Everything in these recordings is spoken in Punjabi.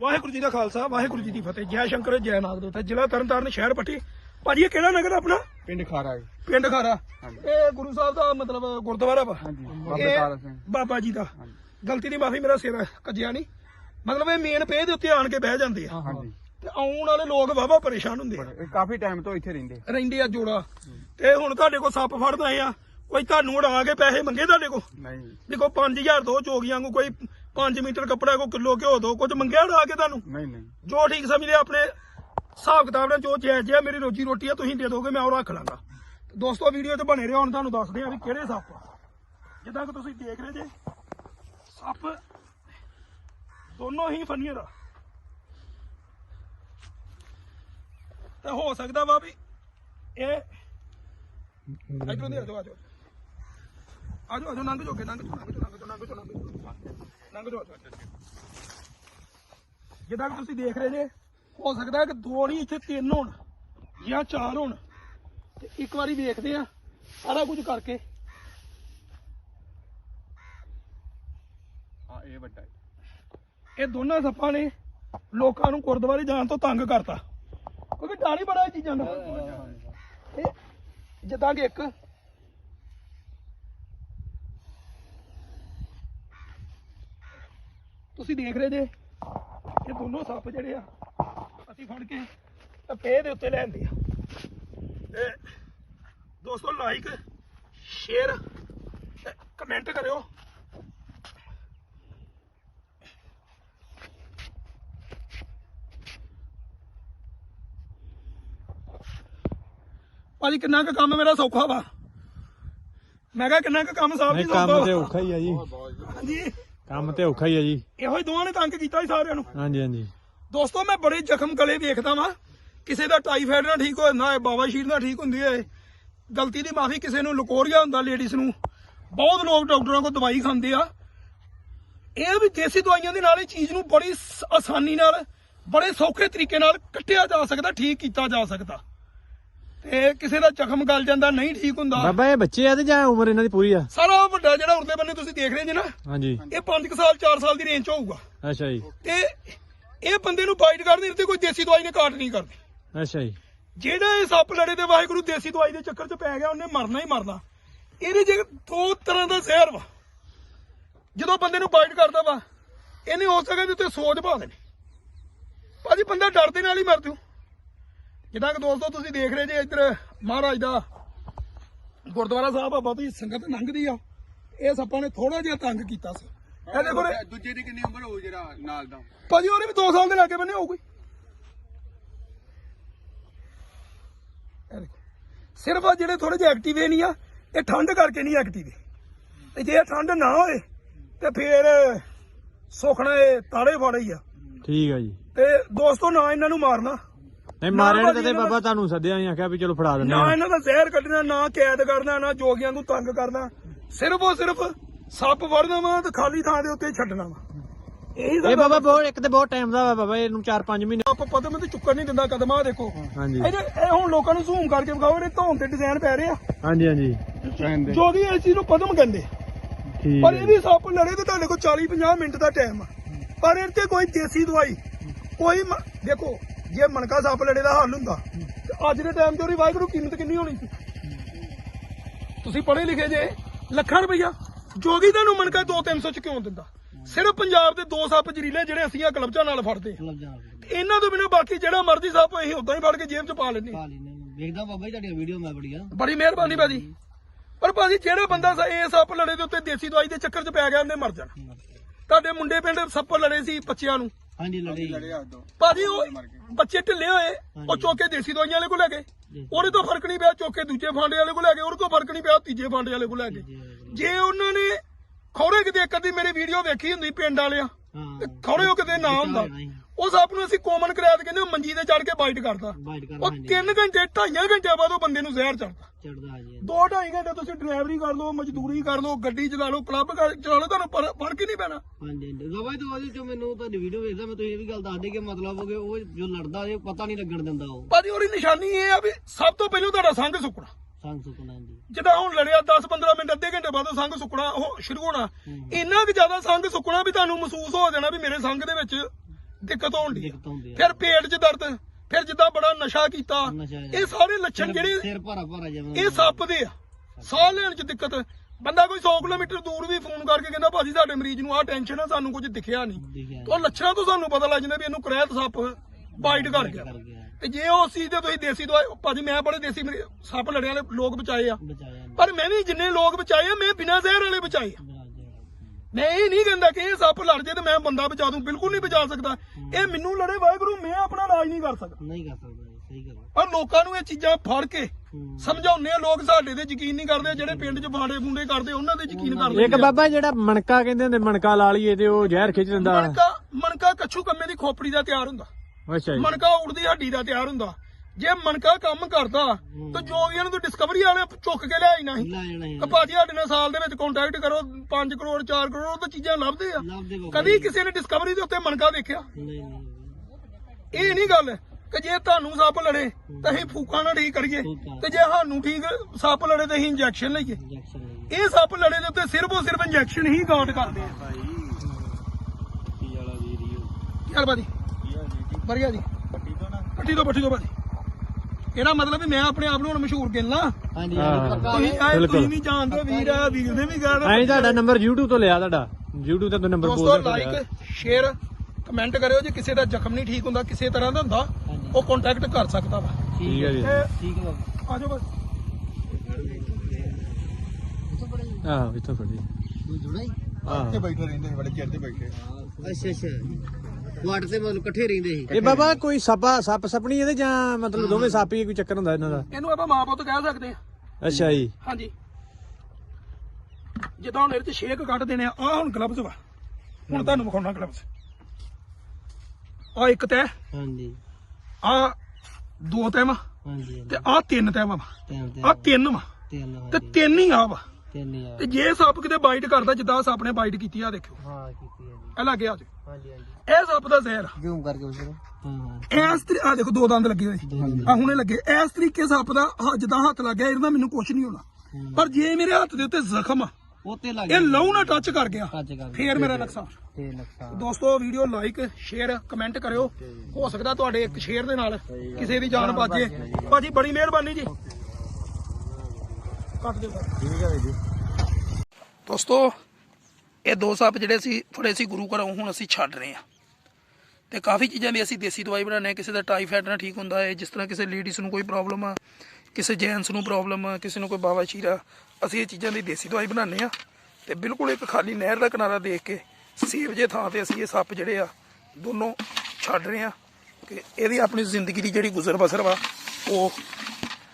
ਵਾਹਿਗੁਰੂ ਜੀ ਦਾ ਖਾਲਸਾ ਵਾਹਿਗੁਰੂ ਜੀ ਦੀ ਫਤਿਹ। ਜੈ ਸ਼ੰਕਰ ਜੈ ਨਾਗਦੋਤਾ ਜ਼ਿਲ੍ਹਾ ਤਰਨਤਾਰਨ ਸ਼ਹਿਰ ਪੱਟੀ। ਭਾਜੀ ਇਹ ਕਿਹੜਾ ਨਗਰ ਆਪਣਾ? ਪਿੰਡ ਖਾਰਾ ਹੈ ਪਿੰਡ ਖਾਰਾ। ਇਹ ਗੁਰੂ ਸਾਹਿਬ ਦਾ ਮਤਲਬ ਗੁਰਦੁਆਰਾ ਵਾ। ਹਾਂਜੀ। ਬਾਬੇ ਤਾਰਾ ਸਿੰਘ। ਬਾਬਾ ਜੀ ਦਾ। ਗਲਤੀ ਦੀ ਮਾਫੀ ਮੇਰਾ ਸਿਰ ਕੱਜਿਆ ਨਹੀਂ। ਮਤਲਬ ਇਹ ਮੇਨ ਪੇਜ ਦੇ ਉੱਤੇ ਆਣ ਕੇ ਬਹਿ ਜਾਂਦੇ ਆ। ਹਾਂਜੀ। ਤੇ ਆਉਣ ਵਾਲੇ ਲੋਕ ਵਾਵਾ ਪਰੇਸ਼ਾਨ ਹੁੰਦੇ ਆ। ਕਾਫੀ ਟਾਈਮ ਤੋਂ ਇੱਥੇ ਰਹਿੰਦੇ ਰਹਿੰਦੇ ਆ ਜੋੜਾ। ਤੇ ਹੁਣ ਤੁਹਾਡੇ ਕੋਲ ਸੱਪ ਫੜਦਾ ਆ। ਕੋਈ ਤੁਹਾਨੂੰ ਉਡਾ ਕੇ ਪੈਸੇ ਮੰਗੇ ਤੁਹਾਡੇ ਕੋਲ? ਨਹੀਂ। ਦੇਖੋ 5000 ਦੋ ਚੋਗੀਆਂ ਨੂੰ ਕੋਈ 5 ਮੀਟਰ ਕੱਪੜਾ ਕੋ ਕਿਲੋ ਘਿਓ ਦੋ ਕੁਝ ਮੰਗਿਆ ਉਡਾ ਕੇ ਤੁਹਾਨੂੰ? ਨਹੀਂ ਨਹੀਂ। ਜੋ ਠੀਕ ਸਮਝਦੇ ਆਪਣੇ ਹਿਸਾਬ ਕਿਤਾਬ ਨਾਲ ਜੋ ਜਾਇਜ਼ ਜਿਆ ਮੇਰੀ ਰੋਜੀ ਰੋਟੀ ਆ ਤੁਸੀਂ ਦੇ ਦੋਗੇ ਮੈਂ ਉਹ ਰੱਖ ਲਾਂਗਾ। ਦੋਸਤੋ ਵੀਡੀਓ 'ਚ ਬਣੇ ਰਹੋ ਹੁਣ ਤੁਹਾਨੂੰ ਦੱਸਦੇ ਆ ਵੀ ਕਿਹੜੇ ਸੱਪ ਆ। ਜਿੱਦਾਂ ਕਿ ਤੁਸੀਂ ਦੇਖ ਰਹੇ ਜੇ ਸੱਪ ਦੋਨੋਂ ਹੀ ਫਨੀਅਰ ਆ ਤੇ ਹੋ ਸਕਦਾ ਵਾ ਵੀ ਇਹ ਇਧਰੋਂ ਦੀ ਆ ਜਾਓ ਆ ਜਾਓ ਆ ਆ ਆ ਜਿੱਦਾਂ ਕਿ ਤੁਸੀਂ ਦੇਖ ਰਹੇ ਜੇ ਹੋ ਸਕਦਾ ਕਿ ਦੋ ਨਹੀਂ ਇੱਥੇ ਤਿੰਨ ਹੋਣ ਜਾਂ ਚਾਰ ਹੋਣ। ਤੇ ਇੱਕ ਵਾਰੀ ਵੇਖਦੇ ਆ ਸਾਰਾ ਕੁਝ ਕਰਕੇ। ਹਾਂ ਇਹ ਵੱਡਾ ਇਹ ਦੋਨਾਂ ਸੱਪਾਂ ਨੇ ਲੋਕਾਂ ਨੂੰ ਗੁਰਦੁਆਰੇ ਜਾਣ ਤੋਂ ਤੰਗ ਕਰਤਾ। ਕਿਉਂਕਿ ਡਰ ਹੀ ਬੜਾ ਇਹ ਚੀਜ਼ਾਂ ਦਾ। ਇਹ ਜਿੱਦਾਂ ਕਿ ਇੱਕ ਤੁਸੀਂ ਦੇਖ ਰਹੇ ਜੇ ਇਹ ਦੋਨੋਂ ਸੱਪ ਜਿਹੜੇ ਆ ਅਸੀਂ ਫੜ ਕੇ ਤੇ ਪੇ ਦੇ ਉੱਤੇ ਲੈਂਦੇ ਆ। ਤੇ ਦੋਸਤੋ ਲਾਈਕ ਸ਼ੇਅਰ ਕਮੈਂਟ ਕਰਿਓ। ਭਾਜੀ ਕਿੰਨਾ ਕੁ ਕੰਮ ਮੇਰਾ ਸੌਖਾ ਵਾ? ਮੈਂ ਕਿਹਾ ਕਿੰਨਾ ਕੁ ਕੰਮ ਸਾਹਿਬ ਜੀ ਕੰਮ ਸੌਖਾ ਤੇ ਵਾ। ਔਖਾ ਹੀ ਆ ਜੀ। ਹਾਂਜੀ। ਕੰਮ ਤੇ ਔਖਾ ਹੀ ਆ ਜੀ। ਇਹੋ ਹੀ ਦੋਵਾਂ ਨੇ ਤੰਗ ਕੀਤਾ ਸੀ ਸਾਰਿਆਂ ਨੂੰ। ਹਾਂਜੀ ਹਾਂਜੀ। ਦੋਸਤੋ ਮੈਂ ਬੜੇ ਜ਼ਖਮ ਗਲੇ ਵੇਖਦਾ ਵਾਂ। ਕਿਸੇ ਦਾ ਟਾਈਫਾਇਡ ਨਾਲ ਠੀਕ ਹੋ ਜਾਂਦਾ ਹੈ ਬਾਬਾ ਸ਼ੀਰ ਨਾਲ ਠੀਕ ਹੁੰਦੀ ਹੈ ਗਲਤੀ ਦੀ ਮਾਫੀ ਕਿਸੇ ਨੂੰ ਲਕੋਰੀਆ ਹੁੰਦਾ ਲੇਡੀਜ਼ ਨੂੰ। ਬਹੁਤ ਲੋਕ ਡਾਕਟਰਾਂ ਕੋਲ ਦਵਾਈ ਖਾਂਦੇ ਆ। ਇਹ ਵੀ ਦੇਸੀ ਦਵਾਈਆਂ ਦੇ ਨਾਲ ਇਹ ਚੀਜ਼ ਨੂੰ ਬੜੀ ਆਸਾਨੀ ਨਾਲ ਬੜੇ ਸੌਖੇ ਤਰੀਕੇ ਨਾਲ ਕੱਟਿਆ ਜਾ ਸਕਦਾ ਠੀਕ ਕੀਤਾ ਜਾ ਸਕਦਾ। ਤੇ ਕਿਸੇ ਦਾ ਜ਼ਖਮ ਗਲ ਜਾਂਦਾ ਨਹੀਂ ਠੀਕ ਹੁੰਦਾ। ਬਾਬਾ ਇਹ ਬੱਚੇ ਆ ਤੇ ਜਾਂ ਉਮਰ ਇਹਨਾਂ ਦੀ ਪੂਰੀ ਆ? ਸਾਰਾ ਵੱਡਾ ਜਿਹੜਾ ਉਰਲੇ ਬੰਨੇ ਤੁਸੀਂ ਦੇਖ ਰਹੇ ਜੀ ਨਾ ਹਾਂਜੀ। ਇਹ 5 ਸਾਲ 4 ਸਾਲ ਦੀ ਰੇਂਜ 'ਚ ਹੋਊਗਾ। ਅੱਛਾ ਜੀ। ਤੇ ਇਹ ਬੰਦੇ ਨੂੰ ਬਾਈਟ ਕਰਦੇ ਤੇ ਕੋਈ ਦੇਸੀ ਦਵਾਈ ਨੇ ਕਾਟ ਨਹੀਂ ਕਰਦੀ ਅੱਛਾ ਜੀ। ਜਿਹੜਾ ਇਹ ਸੱਪ ਲੜੇ ਤੇ ਵਾਹਿਗੁਰੂ ਦੇਸੀ ਦਵਾਈ ਦੇ ਚੱਕਰ 'ਚ ਪੈ ਗਿਆ ਉਹਨੇ ਮਰਨਾ ਹੀ ਮਰਨਾ। ਇਹਦੇ ਜੇ ਦੋ ਤਰ੍ਹਾਂ ਦਾ ਜ਼ਹਿਰ ਵਾ। ਜਦੋਂ ਬੰਦੇ ਨੂੰ ਬਾਈਟ ਕਰਦਾ ਵਾ ਇਹਨੇ ਹੋ ਸਕਦਾ ਵੀ ਉੱਤੇ ਸੋਜ ਪਾ ਦੇਣੀ। ਭਾਜੀ ਬੰਦਾ ਡਰ ਦੇ ਨਾਲ ਹੀ ਮਰ ਜੂ। ਜਿੱਦਾਂ ਕਿ ਦੋਸਤੋ ਤੁਸੀਂ ਦੇਖ ਰਹੇ ਜੇ ਇੱਧਰ ਮਹਾਰਾਜ ਦਾ ਗੁਰਦੁਆਰਾ ਸਾਹਿਬ ਆ ਬਹੁਤੀ ਸੰਗਤ ਲੰਘਦੀ ਆ। ਇਹ ਸੱਪਾਂ ਨੇ ਥੋੜਾ ਜਿਹਾ ਤੰਗ ਕੀਤਾ ਸੀ। ਇਹ ਦੇਖੋ ਰੇ- ਦੂਜੇ ਦੀ ਕਿੰਨੀ ਉਮਰ ਹੋਊ ਜਿਹੜਾ ਨਾਲ ਦਾ? ਭਾਜੀ ਉਹਨੇ ਵੀ 2 ਸਾਲ ਦੇ ਲਾਗੇ ਬੰਨੇ ਹੋਊਗੀ। ਇਹ ਦੇਖੋ ਸਿਰਫ ਆ ਜਿਹੜੇ ਥੋੜੇ ਜਿਹਾ ਐਕਟਿਵ ਨਹੀਂ ਆ ਇਹ ਠੰਡ ਕਰਕੇ ਨਹੀਂ ਐਕਟਿਵ ਤੇ ਜੇ ਇਹ ਠੰਡ ਨਾ ਹੋਏ ਤੇ ਫੇਰ ਸੁਖਣਾ ਇਹ ਤਾੜੇ ਫਾੜੇ ਹੀ ਆ। ਠੀਕ ਆ ਜੀ। ਤੇ ਦੋਸਤੋ ਨਾ ਇਹਨਾਂ ਨੂੰ ਮਾਰਨਾ। ਨਹੀਂ ਮਾਰਿਆ ਨੀ ਤੇ ਇਹਨਾਂ ਬਾਬਾ ਤੁਹਾਨੂੰ ਸੱਦਿਆ ਨਹੀਂ ਆਖਿਆ ਵੀ ਚਲੋ ਫੜਾ ਦਿੰਦੇ ਨਾ ਇਹਨਾਂ ਦਾ ਜ਼ਹਿਰ ਕੱਢਣਾ ਨਾ ਕੈਦ ਕਰਨਾ ਨਾ ਜੋਗੀਆਂ ਨੂੰ ਤੰਗ ਕਰਨਾ। ਸਿਰਫ ਉਹ ਸਿਰਫ ਸੱਪ ਫੜਨਾ ਵਾ ਤੇ ਖਾਲੀ ਥਾਂ ਦੇ ਉੱਤੇ ਛੱਡਣਾ ਵਾ। ਇਹੀ ਬਾਬਾ ਬਹੁਤ ਇੱਕ ਤੇ ਬਹੁਤ ਟਾਈਮ ਦਾ ਵਾ ਬਾਬਾ ਇਹਨੂੰ 4-5 ਮਹੀਨੇ ਸੱਪ ਪਦਮ ਤੇ ਚੁੱਕਣ ਨਹੀਂ ਦਿੰਦਾ ਕਦਮ ਆ ਦੇਖੋ। ਹਾਂਜੀ। ਇਹਦੇ ਇਹ ਹੁਣ ਲੋਕਾਂ ਨੂੰ ਜ਼ੂਮ ਕਰਕੇ ਵਿਖਾਓ ਇਹਦੇ ਧੌਣ ਤੇ ਡਿਜ਼ਾਈਨ ਪੈ ਰਹੇ। ਆ ਹਾਂਜੀ ਹਾਂਜੀ। ਕਹਿੰਦੇ ਜੋ ਕਿ ਇਸ ਚੀਜ਼ ਨੂੰ ਪਦਮ ਕਹਿੰਦੇ। ਠੀਕ ਪਰ ਹੈ। ਇਹ। ਵੀ ਸੱਪ ਲੜੇ ਤੇ ਤੁਹਾਡੇ ਕੋਲ 40 50 ਮਿੰਟ ਦਾ ਟਾਈਮ ਆ। ਪਰ ਇਹ ਤੇ ਕੋਈ ਦੇਸੀ ਦਵਾਈ ਕੋਈ ਮ- ਦੇਖੋ ਜੇ ਮਣਕਾ ਸੱਪ ਲੜੇ ਦਾ ਹੱਲ ਹੁੰਦਾ ਤੇ ਅੱਜ ਦੇ ਟਾਈਮ 'ਚ ਉਹਦੀ ਵਾਹਿਗੁਰੂ ਕੀਮਤ ਕਿੰਨੀ ਹੋਣੀ? ਸੀ ਤੁਸੀਂ ਪੜ੍ਹੇ ਲਿਖੇ ਜੇ ਲੱਖਾਂ ਰੁਪਈਆ। ਜੋਗੀ ਤੁਹਾਨੂੰ ਮਣਕਾ 2-300 ਚ ਕਿਉਂ ਦਿੰਦਾ? ਸਿਰਫ ਪੰਜਾਬ ਦੇ ਦੋ ਸੱਪ ਜ਼ਰੀਲੇ ਜਿਹੜੇ ਅਸੀਂ ਆ। ਕਲਬਚਾ ਨਾਲ ਫੜਦੇ ਆ। ਤੇ ਇਹਨਾਂ ਤੋਂ ਬਿਨਾਂ ਬਾਕੀ ਜਿਹੜਾ ਮਰਜ਼ੀ ਸੱਪ ਅਸੀਂ ਉਦਾਂ ਹੀ ਫੜ ਕੇ ਜੇਬ 'ਚ ਪਾ ਲੈਂਦੇ ਵੇਖਦਾ ਬਾਬਾ ਜੀ ਤੁਹਾਡੀਆਂ ਵੀਡੀਓ ਮੈਂ ਬੜੀਆਂ। ਬੜੀ ਮਿਹਰਬਾਨੀ ਭਾਜੀ। ਪਰ ਭਾਜੀ ਜਿਹੜਾ ਬੰਦਾ ਸ- ਇਹ ਸੱਪ ਲੜੇ ਦੇ ਉੱਤੇ ਦੇਸੀ ਦਵਾਈ ਦੇ ਚੱਕਰ 'ਚ ਪੈ ਗਿਆ ਉਹਨੇ ਮਰ ਜਾਣਾ। ਤੁਹਾਡੇ ਮੁੰਡੇ ਪਿੰਡ ਸੱਪ ਲੜੇ ਸੀ ਬੱਚਿਆਂ ਨੂੰ। ਹਾਂਜੀ ਲੜੀ ਲੜਿਆ ਦੋ ਭਾਜੀ ਉਹ ਬੱਚੇ ਢਿੱਲੇ ਹੋਏ। ਉਹ ਚੁੱਕ ਦੇਸੀ ਦਵਾਈਆਂ ਵਾਲੇ ਕੋਲ ਲੈ ਗਏ। ਉਹਦੇ ਤੋਂ ਫ਼ਰਕ ਨਹੀਂ ਪਿਆ ਚੁੱਕ ਦੂਜੇ ਫਾਂਡੇ ਵਾਲੇ ਕੋਲ ਲੈ ਗਏ ਉਹਦੇ ਤੋਂ ਫ਼ਰਕ ਨਹੀਂ ਪਿਆ ਉਹ ਤੀਜੇ ਫਾਂਡੇ ਵਾਲੇ ਕੋਲ ਲੈ ਗਏ। ਜੇ ਉਹਨਾਂ ਨੇ ਖੌਰੇ ਕਿਤੇ ਇੱਕ ਅੱਧੀ ਮੇਰੀ ਵੀਡੀਓ ਵੇਖੀ ਹੁੰਦੀ ਪਿੰਡ ਵਾਲਿਆਂ ਹਾਂ। ਤੇ ਖੌਰੇ ਉਹ ਕਿਤੇ ਨਾ ਹੁੰਦਾ। ਉਹ ਸੱਪ ਨੂੰ ਅਸੀਂ ਕੋਮਨ ਕਰਿਆਤ ਕਹਿੰਦੇ ਉਹ ਮੰਜੀ ਤੇ ਚੜ ਕੇ ਬਾਈਟ ਕਰਦਾ। ਉਹ ਕਰਨਾ ਹਾਂਜੀ। 3 ਘੰਟੇ 2.5 ਘੰਟੇ ਬਾਅਦ ਉਹ ਬੰਦੇ ਨੂੰ ਜ਼ਹਿਰ ਚੜਦਾ ਚੜਦਾ ਹਾਂਜੀ ਦੋ ਢਾਈ ਘੰਟੇ ਤੁਸੀਂ ਡਰਾਈਵਰੀ ਕਰ ਲਓ ਮਜ਼ਦੂਰੀ ਕਰ ਲਓ ਗੱਡੀ ਚਲਾ ਲਓ ਕਲੱਬ ਚਲਾ ਲਓ ਤੁਹਾਨੂੰ ਫ਼ਰਕ ਹੀ ਨਹੀਂ ਪੈਣਾ। ਹਾਂਜੀ ਜੀ ਤੋਂ ਉਹਦੇ ਚੋਂ ਮੈਨੂੰ ਤੁਹਾਡੀ ਵੀਡੀਓ ਵੇਖਦਾ ਮੈਂ ਤੁਸੀਂ ਇਹ ਵੀ ਗੱਲ ਦੱਸਦੇ ਕਿ ਮਤਲਬ ਹੋ ਕਿ ਉਹ ਜੋ ਲੜਦਾ ਜੇ ਪਤਾ ਨਹੀਂ ਲੱਗਣ ਦਿੰਦਾ ਉਹ। ਭਾਜੀ ਉਹਦੀ ਨਿਸ਼ਾਨੀ ਇਹ ਆ ਵੀ ਸਭ ਤੋਂ ਪਹਿਲਾਂ ਤੁਹਾਡਾ ਸੰਗ ਸੁੱਕਣਾ। ਸੰਗ ਸੁਕਣਾ ਦੀ ਜਿੱਦਾਂ ਹੁਣ ਲੜਿਆ 10-15 ਮਿੰਟ ਅੱਧੇ ਘੰਟੇ ਬਾਅਦ ਉਹ ਸੰਗ ਸੁੱਕਣਾ ਉਹ ਸ਼ੁਰੂ ਹੋਣਾ। ਇੰਨਾ ਕੁ ਜ਼ਿਆਦਾ ਸੰਗ ਸੁੱਕਣਾ ਵੀ ਤੁਹਾਨੂੰ ਮਹਿਸੂਸ ਹੋ ਜਾਣਾ ਵੀ ਮੇਰੇ ਸੰਗ ਦੇ ਵਿੱਚ ਦਿੱਕਤ ਹੋਣ ਦੀ ਦਿੱਕਤ ਹੁੰਦੀ ਆ। ਫਿਰ ਪੇਟ 'ਚ ਦਰਦ ਫਿਰ ਜਿੱਦਾਂ ਬੜਾ ਨਸ਼ਾ ਕੀਤਾ। ਨਸ਼ਾ ਇਹ ਸਾਰੇ ਲੱਛਣ ਜਿਹੜੇ ਸਿਰ ਭਰਾ ਭਰਾ ਜਿਵੇਂ ਇਹ ਸੱਪ ਦੇ ਆ। ਸਾਹ ਲੈਣ 'ਚ ਦਿੱਕਤ। ਬੰਦਾ ਕੋਈ 100 ਕਿਲੋਮੀਟਰ ਦੂਰ ਵੀ ਫੋਨ ਕਰਕੇ ਕਹਿੰਦਾ ਭਾਜੀ ਸਾਡੇ ਮਰੀਜ਼ ਨੂੰ ਆਹ ਟੈਨਸ਼ਨ ਆ ਸਾਨੂੰ ਕੁਝ ਦਿਖਿਆ ਨਹੀਂ। ਦਿਖਿਆ ਉਹ ਲੱਛਣਾਂ ਤੋਂ ਸਾਨੂੰ ਪਤਾ ਲੱਗ ਜਾਂਦਾ ਵੀ ਇਹਨੂੰ ਕਰੈਤ ਸੱਪ ਬਾਈਟ ਕਰ ਗਿਆ ਤੇ ਜੇ ਉਹ ਚੀਜ਼ ਤੇ ਤੁਸੀਂ ਦੇਸੀ ਦਵਾਈ ਭਾਜੀ ਮੈਂ ਬੜੇ ਦੇਸੀ ਮਰੀ- ਸੱਪ ਲੜਿਆਂ ਵਾਲੇ ਲੋਕ ਬਚਾਏ ਆ। ਪਰ ਮੈਂ ਵੀ ਜਿੰਨੇ ਲੋਕ ਬਚਾਏ ਆ ਮੈਂ ਬਿਨਾਂ ਜ਼ਹਿਰ ਵਾਲੇ ਬਚਾਏ ਆ। ਮੈਂ ਇਹ ਨਹੀਂ ਕਹਿੰਦਾ ਕਿ ਇਹ ਸੱਪ ਲੜ ਜੇ ਤੇ ਮੈਂ ਬੰਦਾ ਬਚਾ ਦੂੰ ਬਿਲਕੁਲ ਨਹੀਂ ਬਚਾ ਸਕਦਾ। ਇਹ ਮੈਨੂੰ ਲੜੇ ਵਾਹਿਗੁਰੂ ਮੈਂ ਆਪਣਾ ਇਲਾਜ ਨਹੀਂ ਕਰ ਸਕਦਾ। ਨਹੀਂ ਕਰ ਸਕਦਾ ਸਹੀ ਗੱਲ ਪਰ ਲੋਕਾਂ ਨੂੰ ਇਹ ਚੀਜ਼ਾਂ ਫੜ ਕੇ। ਸਮਝਾਉਂਦੇ ਆ ਲੋਕ ਸਾਡੇ ਤੇ ਯਕੀਨ ਨਹੀਂ ਕਰਦੇ ਜਿਹੜੇ ਪਿੰਡ 'ਚ ਫਾੜੇ ਫੂੰਡੇ ਕਰਦੇ ਉਹਨਾਂ ਤੇ ਯਕੀਨ ਕਰਦੇ ਇੱਕ ਬਾਬਾ ਜਿਹੜਾ ਮਣਕਾ ਕਹਿੰਦੇ ਹੁੰਦੇ ਮਣਕਾ ਲਾ ਲਈਏ ਤੇ ਉਹ ਜ਼ਹਿਰ ਖਿੱਚ ਦਿੰਦਾ। ਮਣਕਾ ਮਣਕਾ ਕੱਛੂ ਕੰਮੇ ਦੀ ਖੋਪੜੀ ਦਾ ਤਿਆਰ ਹੁੰਦਾ। ਅੱਛਾ ਜੀ। ਮਣਕਾ ਉੜਦੀ ਹੱਡੀ ਦਾ ਤਿਆਰ ਹੁੰਦਾ। ਜੇ ਮਣਕਾ ਕੰਮ ਕਰਦਾ ਤਾਂ ਜੋਗੀਆਂ ਨੂੰ ਤਾਂ ਡਿਸਕਵਰੀ ਵਾਲੇ ਚੁੱਕ ਕੇ ਲਿਆਈ ਹੈ ਤਾਂ ਭਾਜੀ ਸਾਡੇ ਨਾਲ ਸਾਲ ਦੇ ਵਿੱਚ ਕੰਟੈਕਟ ਕਰੋ 5 ਕਰੋੜ 4 ਕਰੋੜ ਉਹ ਤਾਂ ਚੀਜ਼ਾਂ ਲੱਭਦੇ ਆ। ਕਦੀ ਕਿਸੇ ਨੇ ਡਿਸਕਵਰੀ ਦੇ ਉੱਤੇ ਮਣਕਾ ਦੇਖਿਆ ਇਹ ਨਹੀਂ ਗੱਲ ਕਿ ਜੇ ਤੁਹਾਨੂੰ ਸੱਪ ਲੜੇ ਤਾਂ ਅਸੀਂ ਫੂਕਾਂ ਨਾਲ ਠੀਕ ਕਰੀਏ। ਤੇ ਜੇ ਸਾਨੂੰ ਠੀਕ ਸੱਪ ਲੜੇ ਤਾਂ ਅਸੀਂ ਇੰਜੈਕਸ਼ਨ ਲਈਏ। ਇਹ ਸੱਪ ਲੜੇ ਦੇ ਉੱਤੇ ਸਿਰਫ ਔਰ ਸਿਰਫ ਇੰਜੈਕਸ਼ਨ ਹੀ ਗਾਰਡ ਕਰਦੇ ਆ। ਚੱਲ ਬਾਜੀ ਵਧੀਆ ਜੀ। ਪੱਟੀ ਤੋਂ ਪੱਟੀ ਤੋਂ ਬਾਜੀ ਇਹਦਾ ਮਤਲਬ ਵੀ ਮੈਂ ਆਪਣੇ ਆਪ ਨੂੰ ਹੁਣ ਮਸ਼ਹੂਰ ਗਿਣਨਾ। ਹਾਂਜੀ ਹਾਂ। ਹਾਂਜੀ ਪੱਕਾ ਤੁਸੀਂ ਆਏ ਬਿਲਕੁਲ। ਤੁਸੀਂ ਨਹੀਂ ਜਾਣਦੇ ਵੀਰ ਆ ਵੀਰ ਨੇ ਵੀ ਗਾਣਾ ਐਂ ਤੁਹਾਡਾ ਨੰਬਰ YouTube ਤੋਂ ਲਿਆ ਤੁਹਾਡਾ। YouTube ਤੇ ਨੰਬਰ ਦੋਸਤੋ ਬੋਲ ਲਾਈਕ ਸ਼ੇਅਰ ਕਮੈਂਟ ਕਰਿਓ ਜੇ ਕਿਸੇ ਦਾ ਜ਼ਖਮ ਨਹੀਂ ਠੀਕ ਹੁੰਦਾ ਕਿਸੇ ਤਰ੍ਹਾਂ ਦਾ ਹੁੰਦਾ। ਉਹ ਕੰਟੈਕਟ ਕਰ ਸਕਦਾ ਵਾ। ਠੀਕ ਹੈ ਜੀ। ਤੇ ਠੀਕ ਹੈ ਆਜੋ ਬਸ। ਆਹ ਇੱਥੋਂ ਫੜੀ ਤੂੰ ਜੁੜਾ ਹੀ? ਆਹ। ਬੈਠੇ ਰਹਿੰਦੇ ਬੜੇ ਚਿਰ ਤੇ ਬੈਠੇ। ਅੱਛਾ ਅੱਛਾ। ਵਾਟ ਤੇ ਮਤਲਬ ਇਕੱਠੇ ਰਹਿੰਦੇ ਸੀ। ਇਹ ਬਾਬਾ ਕੋਈ ਸੱਪਾ ਸੱਪ ਸਪਣੀ ਇਹਦੇ ਜਾਂ ਮਤਲਬ ਦੋਵੇਂ ਸੱਪ ਹੀ ਕੋਈ ਚੱਕਰ ਹੁੰਦਾ ਇਹਨਾਂ ਦਾ? ਇਹਨੂੰ ਆਪਾਂ ਮਾਂ ਪੁੱਤ ਕਹਿ ਸਕਦੇ ਆ ਅੱਛਾ ਜੀ। ਹਾਂਜੀ। ਜਿੱਦਾਂ ਹੁਣ ਇਹਦੇ ਚ ਸ਼ੇਕ ਕੱਢ ਦੇਣੇ ਆ ਆਹ ਹੁਣ ਗਲਵਜ਼ ਵਾ। ਹੁਣ ਤੁਹਾਨੂੰ ਵਿਖਾਉਣਾ ਗਲਵਜ਼ ਆ ਇੱਕ ਤੈ ਹਾਂਜੀ। ਆ ਦੋ ਤੈਵਾਂ ਹਾਂਜੀ ਤੇ ਆ ਤਿੰਨ ਤੈਵਾਂ ਵਾ। ਤੇ ਆ ਤਿੰਨ ਵਾ। ਤਿੰਨ ਤੇ ਤਿੰਨ ਹੀ ਆ ਵਾ। ਤੇ ਜੇ ਸੱਪ ਕਿਤੇ ਬਾਈਟ ਕਰਦਾ ਜਿੱਦਾਂ ਸੱਪ ਨੇ ਬਾਈਟ ਕੀਤੀ ਆ ਦੇਖਿਓ। ਹਾਂ ਕੀਤੀ ਹੈ ਜੀ। ਇਹ ਲੱਗੇ ਆ ਜੀ ਹਾਂਜੀ ਹਾਂਜੀ। ਇਹ ਸੱਪ ਦਾ ਜ਼ਹਿਰ ਆ। ਜ਼ੂਮ ਕਰਕੇ ਪੁੱਛ। ਲਓ ਹਾਂ ਹਾਂ। ਇਸ ਤਰੀ ਆ ਦੇਖੋ ਦੋ ਦੰਦ ਲੱਗੇ ਹੋਏ। ਆ ਹੁਣੇ ਲੱਗੇ। ਇਸ ਤਰੀਕੇ ਸੱਪ ਦਾ ਜਿੱਦਾਂ ਹੱਥ ਲੱਗ ਗਿਆ ਇਹਦਾ ਮੈਨੂੰ ਕੁਝ ਨਹੀਂ ਹੋਣਾ। ਪਰ ਜੇ ਮੇਰੇ ਹੱਥ ਦੇ ਉੱਤੇ ਜ਼ਖਮ ਆ ਉੱਤੇ ਲੱਗ ਇਹ ਲਹੂ ਨਾਲ ਟੱਚ ਕਰ ਗਿਆ। ਟੱਚ ਕਰ ਫੇਰ ਮੇਰਾ ਨੁਕਸਾਨ। ਤੇ ਨੁਕਸਾਨ। ਦੋਸਤੋ ਵੀਡੀਓ ਲਾਈਕ ਸ਼ੇਅਰ ਕਮੈਂਟ ਕਰਿਓ। ਹੋ ਸਕਦਾ ਤੁਹਾਡੇ ਇੱਕ ਸ਼ੇਅਰ ਦੇ ਨਾਲ ਕਿਸੇ ਦੀ ਜਾਨ ਬਚ ਜੇ ਭਾਜੀ ਬੜੀ ਮਿਹਰਬਾਨੀ ਜੀ। ਕੱਟ ਦਿਓ ਠੀਕ ਹੈ ਜੀ। ਦੋਸਤੋ ਇਹ ਦੋ ਸੱਪ ਜਿਹੜੇ ਸੀ ਫੜੇ ਸੀ ਗੁਰੂ ਘਰੋਂ ਹੁਣ ਅਸੀਂ ਛੱਡ ਰਹੇ ਹਾਂ। ਤੇ ਕਾਫੀ ਚੀਜ਼ਾਂ ਦੀ ਅਸੀਂ ਦੇਸੀ ਦਵਾਈ ਬਣਾਉਂਦੇ ਹਾਂ। ਕਿਸੇ ਦਾ ਟਾਈਫਾਇਡ ਨਾਲ ਠੀਕ ਹੁੰਦਾ ਹੈ। ਜਿਸ ਤਰ੍ਹਾਂ ਕਿਸੇ ਲੇਡੀਜ਼ ਨੂੰ ਕੋਈ ਪ੍ਰੋਬਲਮ ਆ ਕਿਸੇ ਜੈਂਟਸ ਨੂੰ ਪ੍ਰੋਬਲਮ ਆ ਕਿਸੇ ਨੂੰ ਕੋਈ ਬਾਵਾ ਸ਼ੀਰਾ ਅਸੀਂ ਇਹ ਚੀਜ਼ਾਂ ਦੀ ਦੇਸੀ ਦਵਾਈ ਬਣਾਉਂਦੇ ਆ ਤੇ ਬਿਲਕੁਲ ਇੱਕ ਖਾਲੀ ਨਹਿਰ ਦਾ ਕਿਨਾਰਾ ਦੇਖ ਕੇ ਸੇਵ ਜੇ ਥਾਂ ਤੇ ਅਸੀਂ ਇਹ ਸੱਪ ਜਿਹੜੇ ਆ ਦੋਨੋਂ ਛੱਡ ਰਹੇ ਆ ਕਿ ਇਹਦੀ ਆਪਣੀ ਜ਼ਿੰਦਗੀ ਦੀ ਜਿਹੜੀ ਗੁਜ਼ਰ ਬਸਰ ਵਾ ਉਹ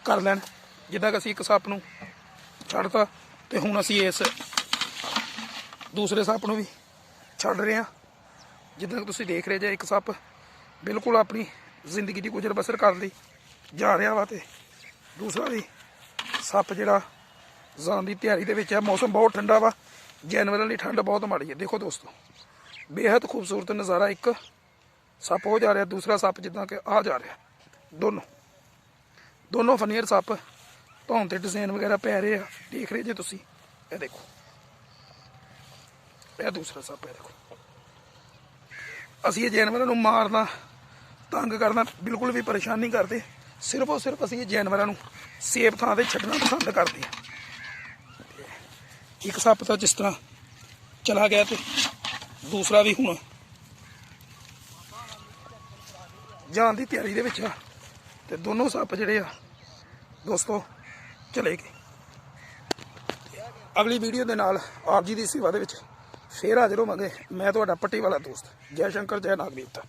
ਕਰ ਲੈਣ। ਜਿੱਦਾਂ ਕਿ ਅਸੀਂ ਇੱਕ ਸੱਪ ਨੂੰ ਛੱਡਤਾ ਤੇ ਹੁਣ ਅਸੀਂ ਇਸ ਦੂਸਰੇ ਸੱਪ ਨੂੰ ਵੀ ਛੱਡ ਰਹੇ ਹਾਂ। ਜਿੱਦਾਂ ਕਿ ਤੁਸੀਂ ਦੇਖ ਰਹੇ ਜੇ, ਇੱਕ ਸੱਪ ਬਿਲਕੁਲ ਆਪਣੀ ਜ਼ਿੰਦਗੀ ਦੀ ਗੁਜ਼ਰ ਬਸਰ ਕਰਨ ਲਈ ਜਾ ਰਿਹਾ ਵਾ ਤੇ ਦੂਸਰਾ ਵੀ ਸੱਪ ਜਿਹੜਾ ਜਾਣ ਦੀ ਤਿਆਰੀ ਦੇ ਵਿੱਚ ਹੈ। ਮੌਸਮ ਬਹੁਤ ਠੰਡਾ ਵਾ, ਜਾਨਵਰਾਂ ਲਈ ਠੰਡ ਬਹੁਤ ਮਾੜੀ ਹੈ। ਦੇਖੋ ਦੋਸਤੋ ਬੇहद ਖੂਬਸੂਰਤ ਨਜ਼ਾਰਾ ਇੱਕ ਸੱਪ ਹੋ ਜਾ ਰਿਹਾ, ਦੂਸਰਾ ਸੱਪ ਜਿੱਦਾਂ ਕਿ ਆ ਜਾ ਰਿਹਾ। ਦੋਨੋਂ ਦੋਨੋਂ ਫਨੀਅਰ ਸੱਪ ਧੌਣ ਤੇ ਡਿਜ਼ਾਈਨ ਵਗੈਰਾ ਪੈ ਰਹੇ ਆ, ਦੇਖ ਰਹੇ ਜੇ ਤੁਸੀਂ। ਇਹ ਦੇਖੋ। ਇਹ ਦੂਸਰਾ ਸੱਪ ਹੈ, ਦੇਖੋ। ਅਸੀਂ ਇਹ ਜਾਨਵਰਾਂ ਨੂੰ ਮਾਰਨਾ, ਤੰਗ ਕਰਨਾ ਬਿਲਕੁਲ ਵੀ ਪਰੇਸ਼ਾਨ ਨਹੀਂ ਕਰਦੇ। ਸਿਰਫ ਔਰ ਸਿਰਫ ਅਸੀਂ ਇਹ ਜਾਨਵਰਾਂ ਨੂੰ ਸੇਫ ਥਾਂ ਤੇ ਛੱਡਣਾ ਪਸੰਦ ਕਰਦੇ ਹਾਂ ਇੱਕ ਸੱਪ ਤਾਂ ਜਿਸ ਤਰ੍ਹਾਂ ਚਲਾ ਗਿਆ ਤੇ ਦੂਸਰਾ ਵੀ ਹੁਣ ਜਾਣ ਦੀ ਤਿਆਰੀ ਦੇ ਵਿੱਚ ਆ। ਤੇ ਦੋਨੋਂ ਸੱਪ ਜਿਹੜੇ ਆ, ਦੋਸਤੋ ਚਲੇ ਗਏ। ਅਗਲੀ ਵੀਡੀਓ ਦੇ ਨਾਲ ਆਪ ਜੀ ਦੀ ਸੇਵਾ ਦੇ ਵਿੱਚ ਫੇਰ ਹਾਜ਼ਰ ਹੋਵਾਂਗੇ। ਮੈਂ ਤੁਹਾਡਾ ਪੱਟੀ ਵਾਲਾ ਦੋਸਤ, ਜੈ ਸ਼ੰਕਰ, ਜੈ ਨਾਗਵੀਰਤਾ